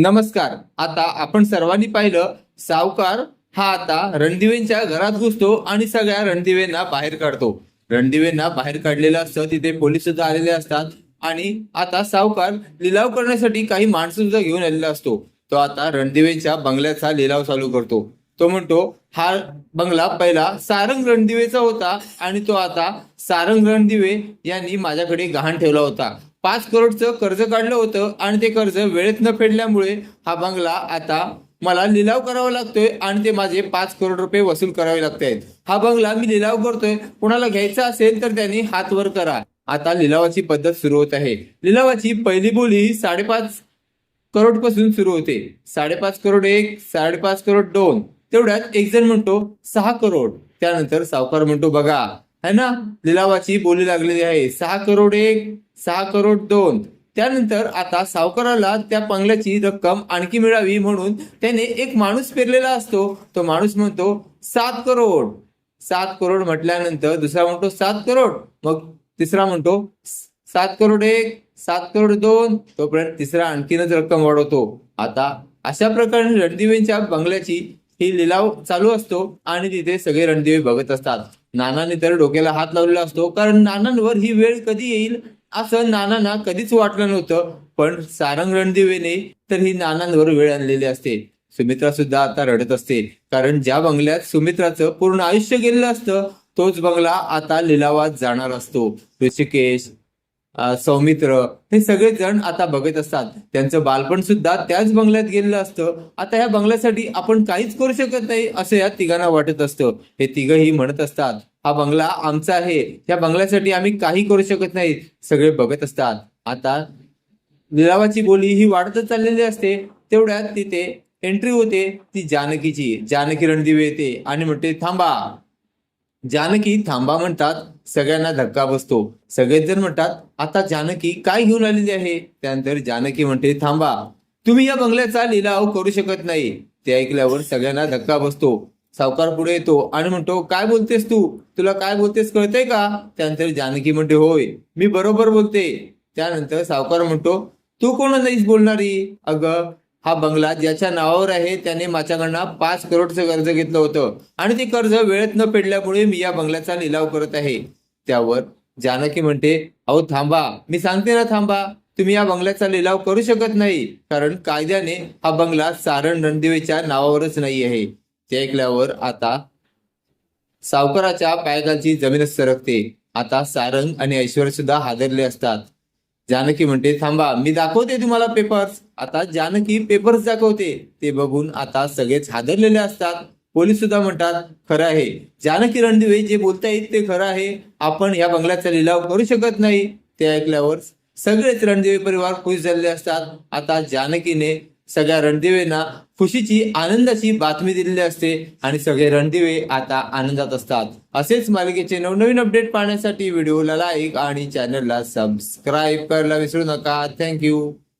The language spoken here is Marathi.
नमस्कार. आता आपण सर्वांनी पाहिलं सावकार हा आता रणदिवेंच्या घरात घुसतो आणि सगळ्या रणदिवेंना बाहेर काढतो. रणदिवेंना बाहेर काढलेलं असतं तिथे पोलीस सुद्धा आलेले असतात आणि आता सावकार लिलाव करण्यासाठी काही माणसं सुद्धा घेऊन आलेला असतो. तो आता रणदिवेंच्या बंगल्याचा लिलाव चालू करतो. तो म्हणतो हा बंगला पहिला सारंग रणदिवेचा होता आणि तो आता सारंग रणदिवे यांनी माझ्याकडे गहाण ठेवला होता. पाच करोडचं कर्ज काढलं होतं आणि ते कर्ज वेळेत न फेडल्यामुळे हा बंगला आता मला लिलाव करावा लागतोय आणि ते माझे पाच करोड रुपये वसूल करावे लागत आहेत. हा बंगला मी लिलाव करतोय. कोणाला घ्यायचा असेल तर त्यांनी हात वर करा. आता लिलावाची पद्धत सुरू होत आहे. लिलावाची पहिली बोली ही साडेपाच करोडपासून सुरू होते. साडेपाच करोड एक साडेपाच करोड दोन. तेवढ्यात एक जण म्हणतो सहा करोड. त्यानंतर सावकार म्हणतो बघा है ना? लिलावाची बोली लागलेली आहे. सहा करोड एक सहा करोड दोन. त्यानंतर आता सावकाराला त्या बंगल्याची रक्कम आणखी मिळावी म्हणून त्याने एक माणूस पेरलेला असतो. तो माणूस म्हणतो सात करोड. सात करोड म्हटल्यानंतर दुसरा म्हणतो सात करोड. मग तिसरा म्हणतो सात करोड एक सात करोड दोन. तोपर्यंत तिसरा आणखीनच रक्कम वाढवतो. आता अशा प्रकारे रणदिवेंच्या बंगल्याची ही लिलाव चालू असतो आणि तिथे सगळे रणदेवी बघत असतात. नानाने तर डोक्याला हात लावलेला असतो कारण नानांवर ही वेळ कधी येईल असं नानांना कधीच वाटलं नव्हतं. पण सारंग रणदिवेने तर ही नानांवर वेळ आणलेली असते. सुमित्रा सुद्धा आता रडत असते कारण ज्या बंगल्यात सुमित्राचं पूर्ण आयुष्य गेलेलं असतं तोच बंगला आता लिलावात जाणार असतो. ऋषिकेश सौमित्र हे सगळे जण आता बघत असतात. त्यांचं बालपण सुद्धा त्याच बंगल्यात गेलेलं असतं. आता ह्या बंगल्यासाठी आपण काहीच करू शकत नाही असं या तिघांना वाटत असतं. हे तिघही म्हणत असतात हा बंगला आमचा आहे. या बंगल्यासाठी आम्ही काही करू शकत नाही. सगळे बघत असतात. आता लिलावाची बोली ही वाढतच चाललेली असते. तेवढ्यात तिथे एंट्री होते ती जानकीची. जानकी रणदिवे येते आणि म्हणते थांबा. जानकी थांबा म्हणतात सगळ्यांना धक्का बसतो. सगळेच जण म्हणतात आता जानकी काय घेऊन आलेली आहे? त्यानंतर जानकी म्हणते थांबा. तुम्ही या बंगल्याचा लिलाव करू शकत नाही. ते ऐकल्यावर सगळ्यांना धक्का बसतो. सावकार पुढे येतो आणि म्हणतो काय बोलतेस तू? तुला काय बोलतेस कळतंय का? त्यानंतर जानकी म्हणते होय मी बरोबर बोलते. त्यानंतर सावकार म्हणतो तू कोण नाहीस बोलणारी? अगं हा बंगला ज्याच्या नावावर आहे त्याने माझ्याकडनं पाच करोडचं कर्ज घेतलं होतं. आणि ते कर्ज वेळेत न पेडल्यामुळे मी या बंगल्याचा लिलाव करत आहे. त्यावर जानकी म्हणते अहो थांबा. मी सांगते ना थांबा. तुम्ही या बंगल्याचा लिलाव करू शकत नाही कारण कायद्याने हा बंगला सारण रणदेवीच्या नावावरच नाही आहे. ते ऐकल्यावर आता सावकाराच्या पायाखालची जमीनच सरकते. आता सारंग आणि ऐश्वर्य सुद्धा हादरले असतात. जानकी म्हणते थांबा मी दाखवते तुम्हाला पेपर्स आता जानकी पेपर्स दाखवते. ते बघून आता सगळेच हादरलेले असतात. पोलीस सुद्धा म्हणतात खरं आहे. जानकी रणदिवे जे बोलतायत ते खरं आहे. आपण या बंगल्याचा लिलाव करू शकत नाही. ते ऐकल्यावर सगळेच रणदिवे परिवार खुश झालेले असतात. आता जानकीने सगळ्या रणदिवेंना खुशीची आनंदाची बातमी दिलेली असते आणि सगळे रणदिवे आता आनंदात असतात. असेच मालिकेचे नवनवीन अपडेट पाहण्यासाठी व्हिडिओला लाईक आणि चॅनलला सबस्क्राईब करायला विसरू नका. थँक्यू